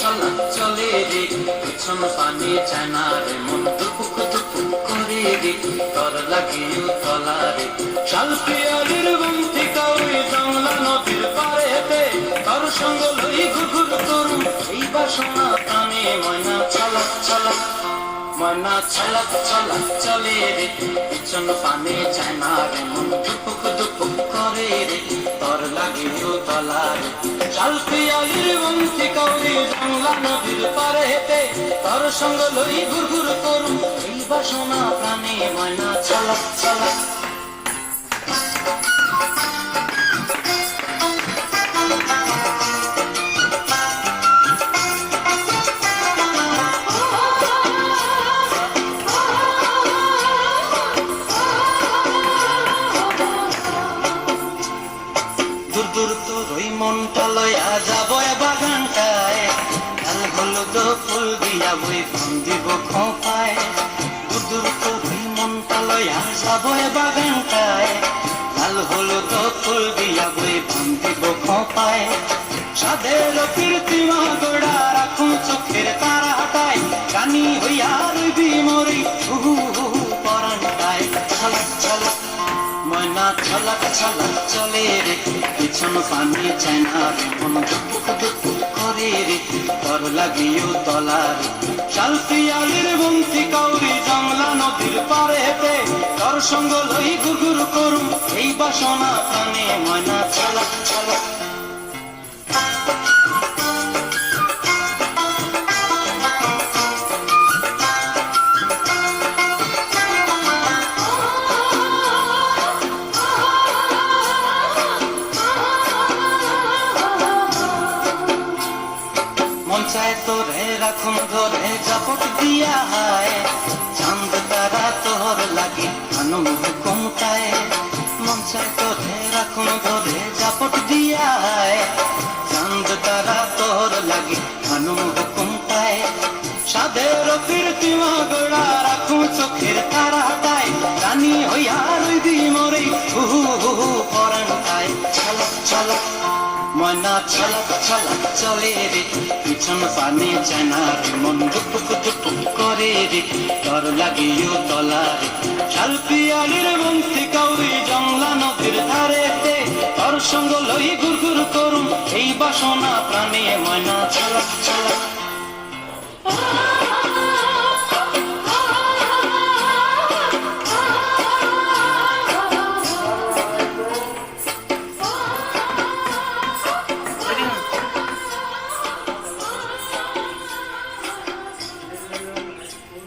ছলক চলে রে। পিছন পানি চায় না রে, মন দুপুক দুপুক করে রে। তর লাগিও তলা রে। শাল পিয়ালির বন্তি কাউরি জংলা নদীর পারেতে তর সঙ্গ লই ঘুঘুর করুম এই বাসনা প্রাণে ময়না ছলক ছলক ময়না ছলক ছলক চলে রে। পিছন পানি চায় না রে, মন দুপুক দুপুক করে রে। তর লাগিও তলা রে। শাল পিয়ালির বন্তি কাউরি জংলা নদীর পারে হেতে তর সঙ্গ লই ঘুর ঘুর করুন বাসনা প্রাণে ময়না ছলক ছলক দূর তোর ওই মনটা লয়া যাব বাগানটায়। লাল হলুদ ফুল দিয়া বই ফোন দিব খোপায়। দূর তোর ওই মনটা লয়া যাব বাগানটায়। লাল হলুদ ফুল দিয়া বই ফোন দিব খোপায়। সাদের কীর্তিমা গোড়া রাখুন চোখের তারা হাতায় কানি হইয়া রইবি মরি হুহু হুহু ছলক ছলক চলে রে। পিছন পানি চায় না রে, মন ধুক ধুক করে রে। তর লাগিও তলা রে। শাল পিয়ালির বন্তি কাউরি জংলা নদীর পারেতে তর সঙ্গ লই গুগুর করুম। এই বাসনা প্রাণে ময়না ছলক ছলক চায় তোরে রাখুন, ধরে জাপট দিয়া হায় চাঁদ তারা তোর লাগে আনম হুকুম কায় মন চায় তোরে রাখুন, ধরে জাপট দিয়া হায় চাঁদ তারা তোর লাগে আনম হুকুম সাদের কীর্তিমা গোড়া রাখুন, চোখের তারা তাই রানী হইয়া রইবি মরে হুহু হুহু পরাণ তাই। ছলক ছলক ছলক ছলক চলে রে, পিছন পানে চানা রে মন দুপুক দুপুক করে রে তর লাগিও তলা রে শাল পিয়ালির বন্তি কাউরি জংলা নদীর ধারেতে, তর সঙ্গ লই গুরগুর করুম এই বাসনা প্রাণে ময়না ছলক ছলক